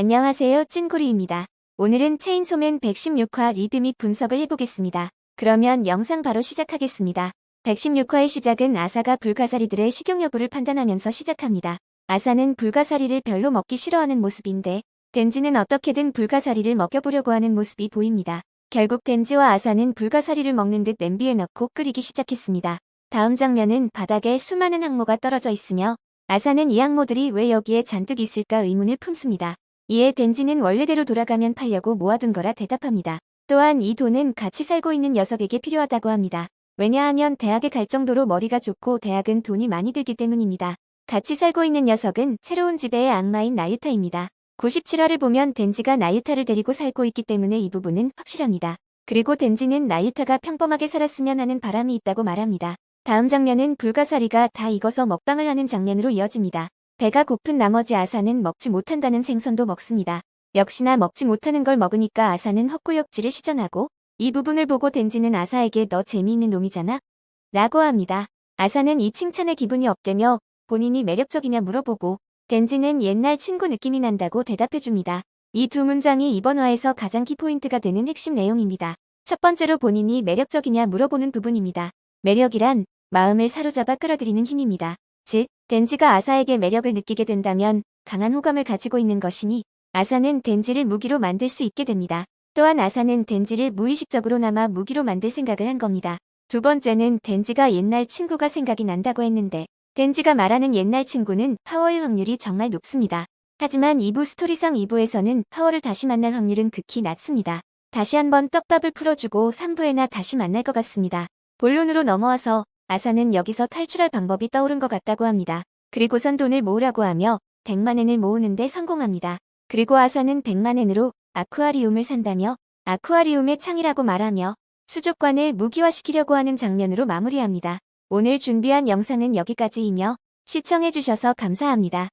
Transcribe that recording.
안녕하세요 찐구리입니다. 오늘은 체인소맨 116화 리뷰 및 분석을 해보겠습니다. 그러면 영상 바로 시작하겠습니다. 116화의 시작은 아사가 불가사리들의 식용 여부를 판단하면서 시작합니다. 아사는 불가사리를 별로 먹기 싫어하는 모습인데 덴지는 어떻게든 불가사리를 먹여보려고 하는 모습이 보입니다. 결국 덴지와 아사는 불가사리를 먹는 듯 냄비에 넣고 끓이기 시작했습니다. 다음 장면은 바닥에 수많은 항모가 떨어져 있으며 아사는 이 항모들이 왜 여기에 잔뜩 있을까 의문을 품습니다. 이에 덴지는 원래대로 돌아가면 팔려고 모아둔 거라 대답합니다. 또한 이 돈은 같이 살고 있는 녀석에게 필요하다고 합니다. 왜냐하면 대학에 갈 정도로 머리가 좋고 대학은 돈이 많이 들기 때문입니다. 같이 살고 있는 녀석은 새로운 지배의 악마인 나유타입니다. 97화를 보면 덴지가 나유타를 데리고 살고 있기 때문에 이 부분은 확실합니다. 그리고 덴지는 나유타가 평범하게 살았으면 하는 바람이 있다고 말합니다. 다음 장면은 불가사리가 다 익어서 먹방을 하는 장면으로 이어집니다. 배가 고픈 나머지 아사는 먹지 못한다는 생선도 먹습니다. 역시나 먹지 못하는 걸 먹으니까 아사는 헛구역질을 시전하고 이 부분을 보고 덴지는 아사에게 너 재미있는 놈이잖아? 라고 합니다. 아사는 이 칭찬에 기분이 업되며 본인이 매력적이냐 물어보고 덴지는 옛날 친구 느낌이 난다고 대답해줍니다. 이 두 문장이 이번 화에서 가장 키포인트가 되는 핵심 내용입니다. 첫 번째로 본인이 매력적이냐 물어보는 부분입니다. 매력이란 마음을 사로잡아 끌어들이는 힘입니다. 즉, 덴지가 아사에게 매력을 느끼게 된다면 강한 호감을 가지고 있는 것이니 아사는 덴지를 무기로 만들 수 있게 됩니다. 또한 아사는 덴지를 무의식적으로나마 무기로 만들 생각을 한 겁니다. 두 번째는 덴지가 옛날 친구가 생각이 난다고 했는데 덴지가 말하는 옛날 친구는 파워일 확률이 정말 높습니다. 하지만 2부 스토리상 2부에서는 파워를 다시 만날 확률은 극히 낮습니다. 다시 한번 떡밥을 풀어주고 3부에나 다시 만날 것 같습니다. 본론으로 넘어와서 아사는 여기서 탈출할 방법이 떠오른 것 같다고 합니다. 그리고선 돈을 모으라고 하며 100만엔을 모으는데 성공합니다. 그리고 아사는 100만엔으로 아쿠아리움을 산다며 아쿠아리움의 창이라고 말하며 수족관을 무기화시키려고 하는 장면으로 마무리합니다. 오늘 준비한 영상은 여기까지이며 시청해주셔서 감사합니다.